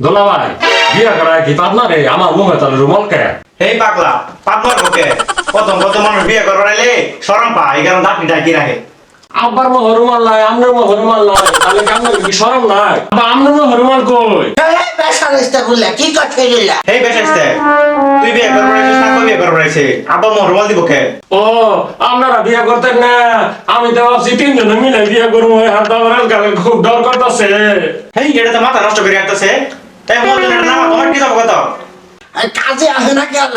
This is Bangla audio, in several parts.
দোলা ভাই বিয়া করা কি পাবনা রে? আমার মুখে তাহলে রুমাল কে? এই পাগলা পাবনার পক্ষে প্রথম কত মানুষ বিয়ে করবার আইলে সরম পা এই কারণে ডাকি ডাকি রাখে? আব্বার মুখে রুমাল নাই আমনের মুখে রুমাল নাই তাহলে কেমন কি শরম নাই? আব্বা আমনের মুখে রুমাল কই? কি কথা এই তুই বিয়ে করবার আইছিস না কই বিয়ে করবার আব্বা মোর রুমাল দিব কে? ও আপনারা বিয়া করতেন না আমি তো ভাবছি তিনজনে মিলে বিয়া করব হাত আমার কালে খুব ডর করতেছে হেই এটা তো মাথা নষ্ট করে আসতেছে তাই মোর জন্য তোমার কি যাব কত? কাজে আসে না কেন?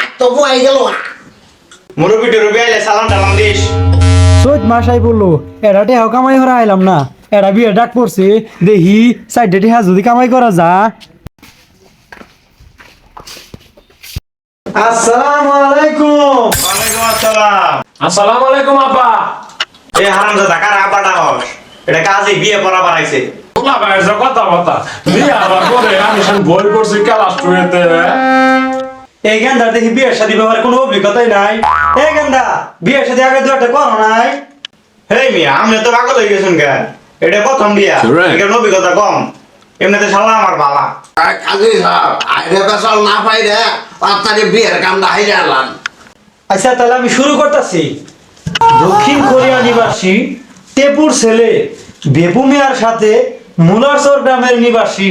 আর তো বয়ে গেল মুরব্বি টুরব্বি আইলে সালাম টালাম দিস। সৈয়দ মাসাই বলল এরা টেহাও কামাই করা আইলাম না। এরা বিয়ে ডাক পড়ছে। দেখি সাইডে টেহা যদি কামাই করা যা। আসসালামু আলাইকুম ওয়ালাইকুম আসসালাম। আসসালামু আলাইকুম আব্বা। এই হারামজাদা কার আব্বাটা হস? এটা কাজে বিয়ে পড়া বাড়াইছে দোলা ভাই যে কথা কথা বিয়া আবার করে আমি শুন বই পড়ছি ক্লাস টুয়েতে এই দেখি বিয়ের সাথে ব্যাপারে কোনো অভিজ্ঞতাই নাই। এই গেন্দা বিয়ের সাথে আগে দুটা করো নাই? হেই মিয়া আমি তো পাগল হয়ে গেছেন এটা প্রথম বিয়া অভিজ্ঞতা কম। এমনিতে শালা আমার বালা। কাজে আইরে বেসাল না পাই রে আর বিয়ের কামটা হাইরে আনলাম আচ্ছা তাহলে আমি শুরু করতেছি। দক্ষিণ কোরিয়া নিবাসী টেপুর ছেলে বেপু মিয়ার সাথে মুলারচর গ্রামের নিবাসী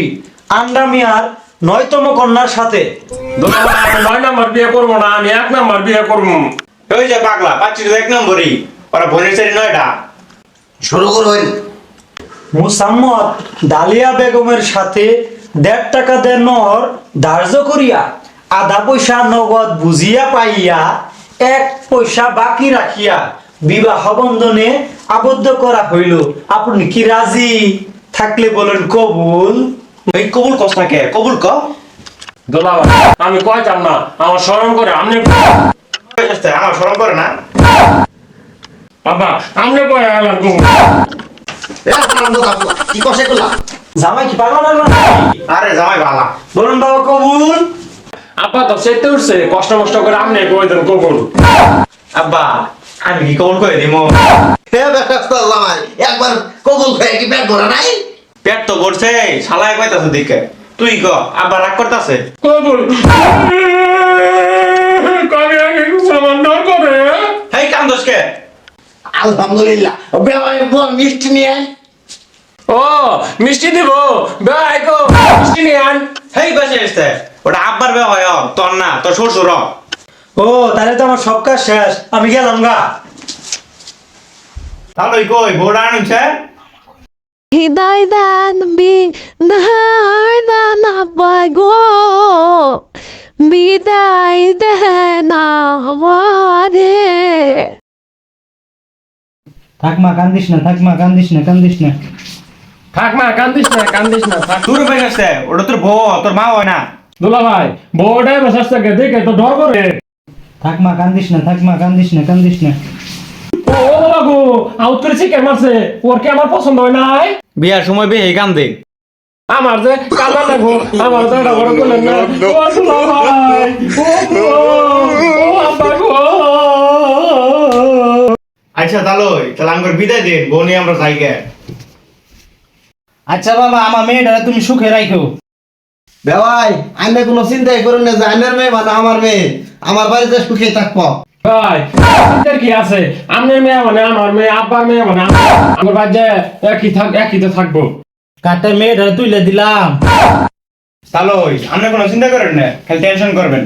আন্ডা মিয়ার নয়তম কন্যার সাথে। নয় নাম্বার বিয়ে করব না আমি এক নাম্বার বিয়ে করব। ওই যে পাগলা পাচ্ছি তো এক নম্বরই। ওরা বোনের চারি নয়টা শুরু করবেন মুসাম্মদ ডালিয়া বেগমের সাথে দেড় টাকা দেড় নহর ধার্য করিয়া আধা পয়সা নগদ বুঝিয়া পাইয়া এক পয়সা বাকি রাখিয়া বিবাহ বন্ধনে আবদ্ধ করা হইল। আপনি কি রাজি? থাকলে বলেন কবুল। এই কবুল কস থাকে কবুল ক? দোলা আমি কইতাম না আমার স্মরণ করে আমনে আমার সরম করে না। বাবা আমনে আলার থাকল কি কষে করলাম জামাই কি পাগল নাকি? আরে জামাই বালা বলুন বাবা কবুল। আপা তো সেতে উঠছে কষ্ট মষ্ট করে আমনে কই দেন কবুল? আব্বা আমি কি কবুল করে দিমো? হে বেসাস্তা জামাই একবার কবুল খেয়ে কি পেট ভরা নাই? পেট তো ভরছে শালায় কইতাছে দিকে। তুই ক আব্বা রাগ করতাছে? কবুল। আগে সামান করে। হেই কান্দোস কে? আলহামদুলিল্লাহ। বেবাই বল মিষ্টি নিয়ে আয়। ও মিষ্টি দিব। ভাই কো মিষ্টি নিয়ে আন হেই বেসে এসছে ওটা আব্বার বে হয় তোর না তোর শ্বশুর ও তাহলে তো আমার সব কাজ শেষ। আমি গেলাম গা। তাহলে কই বউটা আনুছে হৃদয়দান বিদায় না পাগো বিদায় দেন আমারে। থাক মা কান্দিস না থাক মা কান্দিস না কান্দিস না। থাক মা কান্দিস না কান্দিস না থাক। দূর বেসে এসছে ওটা তোর বউ তোর মা হয় না। দুলা ভাই বউটাই বসাস থেকে দেখে তো ডর করে। থাক মা কান্দিস না থাক মা কান্দিস না কান্দিস না। ও বাবা আউট করে চিকেন মারছে। ওর কি আমার পছন্দ হয় নাই? বিয়ার সময় বে এই কান্দে। আমার যে কান্না লাগবো আমার তো এটা বড় করলেন না। ও দুলা ভাই ও গো, ও আব্বা গো। আচ্ছা তাহলে তাহলে আমার বিদায় দিন বউ নিয়ে আমরা যাই গে। আচ্ছা বাবা আমার মেয়েটা তুমি সুখে রাখো বেবাই আইনে কোনো চিন্তাই করুন না যে আইনের মেয়ে মানে আমার মেয়ে। আমার বাড়িতে সুখে থাকব। ভাই চিন্তার কি আছে? আমার মেয়ে মানে আমার মেয়ে আব্বার মেয়ে মানে আমার বাড়িতে বাজে একই থাক একই তো থাকব কাটে মেয়েটা তুইলে দিলাম। তাহলে আপনি কোনো চিন্তা করেন না খালি টেনশন করবেন।